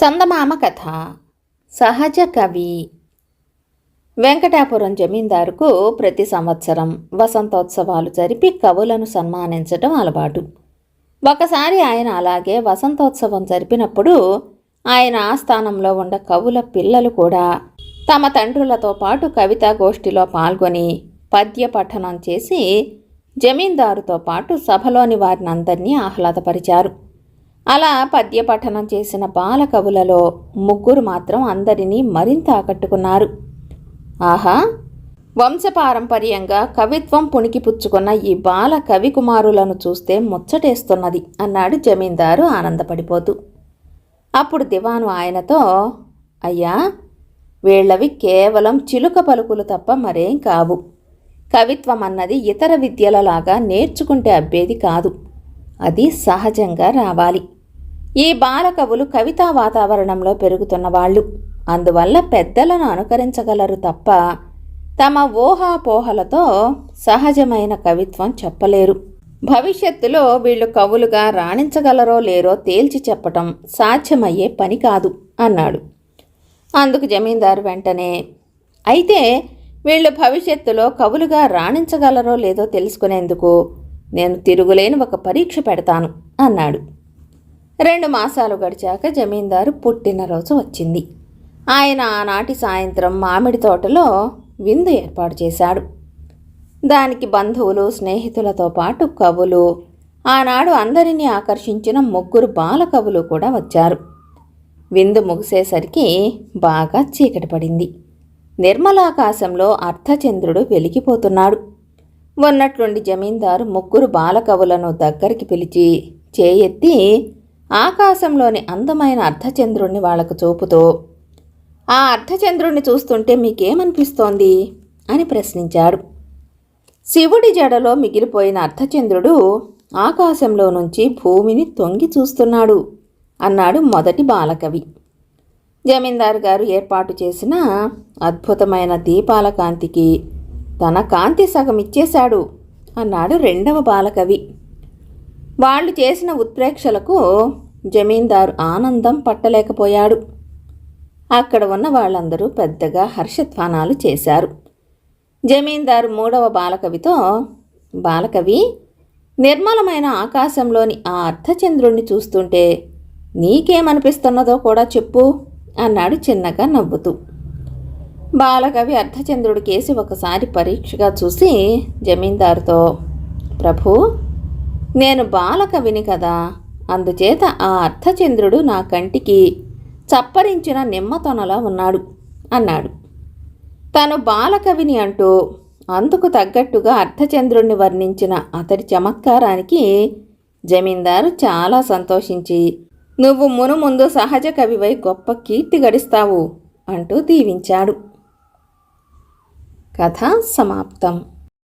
చందమామ కథ. సహజ కవి. వెంకటాపురం జమీందారుకు ప్రతి సంవత్సరం వసంతోత్సవాలు జరిపి కవులను సన్మానించడం అలవాటు. ఒకసారి ఆయన అలాగే వసంతోత్సవం జరిపినప్పుడు ఆయన ఆస్థానంలో ఉన్న కవుల పిల్లలు కూడా తమ తండ్రులతో పాటు కవితా గోష్ఠిలో పాల్గొని పద్య పఠనం చేసి జమీందారుతో పాటు సభలోని వారినందరినీ ఆహ్లాదపరిచారు. అలా పద్యపఠనం చేసిన బాలకవులలో ముగ్గురు మాత్రం అందరినీ మరింత ఆకట్టుకున్నారు. ఆహా! వంశపారంపర్యంగా కవిత్వం పుణికిపుచ్చుకున్న ఈ బాల కవి కుమారులను చూస్తే ముచ్చటేస్తున్నది అన్నాడు జమీందారు ఆనందపడిపోతూ. అప్పుడు దివాను ఆయనతో అయ్యా వీళ్ళవి కేవలం చిలుక పలుకులు తప్ప మరేం కావు. కవిత్వం అన్నది ఇతర విద్యలలాగా నేర్చుకుంటే అబ్బేది కాదు. అది సహజంగా రావాలి. ఈ బాలకవులు కవితా వాతావరణంలో పెరుగుతున్న వాళ్ళు. అందువల్ల పెద్దలను అనుకరించగలరు తప్ప తమ ఊహాపోహలతో సహజమైన కవిత్వం చెప్పలేరు. భవిష్యత్తులో వీళ్ళు కవులుగా రాణించగలరో లేరో తేల్చి చెప్పటం సాధ్యమయ్యే పని కాదు అన్నాడు. అందుకు జమీందారు వెంటనే అయితే వీళ్ళు భవిష్యత్తులో కవులుగా రాణించగలరో లేదో తెలుసుకునేందుకు నేను తిరుగులేని ఒక పరీక్ష పెడతాను అన్నాడు. రెండు మాసాలు గడిచాక జమీందారు పుట్టినరోజు వచ్చింది. ఆయన ఆనాటి సాయంత్రం మామిడి తోటలో విందు ఏర్పాటు చేశాడు. దానికి బంధువులు స్నేహితులతో పాటు కవులు ఆనాడు అందరినీ ఆకర్షించిన ముగ్గురు బాల కవులు కూడా వచ్చారు. విందు ముగిసేసరికి బాగా చీకటి పడింది. నిర్మలాకాశంలో అర్ధచంద్రుడు వెలిగిపోతున్నాడు. ఉన్నట్లుండి జమీందారు ముగ్గురు బాలకవులను దగ్గరికి పిలిచి చేయెత్తి ఆకాశంలోని అందమైన అర్ధచంద్రుణ్ణి వాళ్ళకు చూపుతూ ఆ అర్ధచంద్రుణ్ణి చూస్తుంటే మీకేమనిపిస్తోంది? అని ప్రశ్నించాడు. శివుడి జడలో మిగిలిపోయిన అర్ధచంద్రుడు ఆకాశంలో నుంచి భూమిని తొంగి చూస్తున్నాడు అన్నాడు మొదటి బాలకవి. జమీందారు గారు ఏర్పాటు చేసిన అద్భుతమైన దీపాల కాంతికి తన కాంతి సగం ఇచ్చేశాడు అన్నాడు రెండవ బాలకవి. వాళ్ళు చేసిన ఉత్ప్రేక్షలకు జమీందారు ఆనందం పట్టలేకపోయాడు. అక్కడ ఉన్న వాళ్ళందరూ పెద్దగా హర్షధ్వానాలు చేశారు. జమీందారు మూడవ బాలకవితో బాలకవి నిర్మలమైన ఆకాశంలోని ఆ అర్ధచంద్రుణ్ణి చూస్తుంటే నీకేమనిపిస్తున్నదో కూడా చెప్పు అన్నాడు చిన్నగా నవ్వుతూ. బాలకవి అర్ధచంద్రుడి కేసి ఒకసారి పరీక్షగా చూసి జమీందారుతో ప్రభు నేను బాలకవిని కదా. అందుచేత ఆ అర్ధచంద్రుడు నా కంటికి చప్పరించిన నిమ్మతొనలా ఉన్నాడు అన్నాడు. తను బాలకవిని అంటూ అందుకు తగ్గట్టుగా అర్ధచంద్రుణ్ణి వర్ణించిన అతడి చమత్కారానికి జమీందారు చాలా సంతోషించి నువ్వు మునుముందు సహజ కవివై గొప్ప కీర్తి గడిస్తావు అంటూ దీవించాడు. కథ సమాప్తం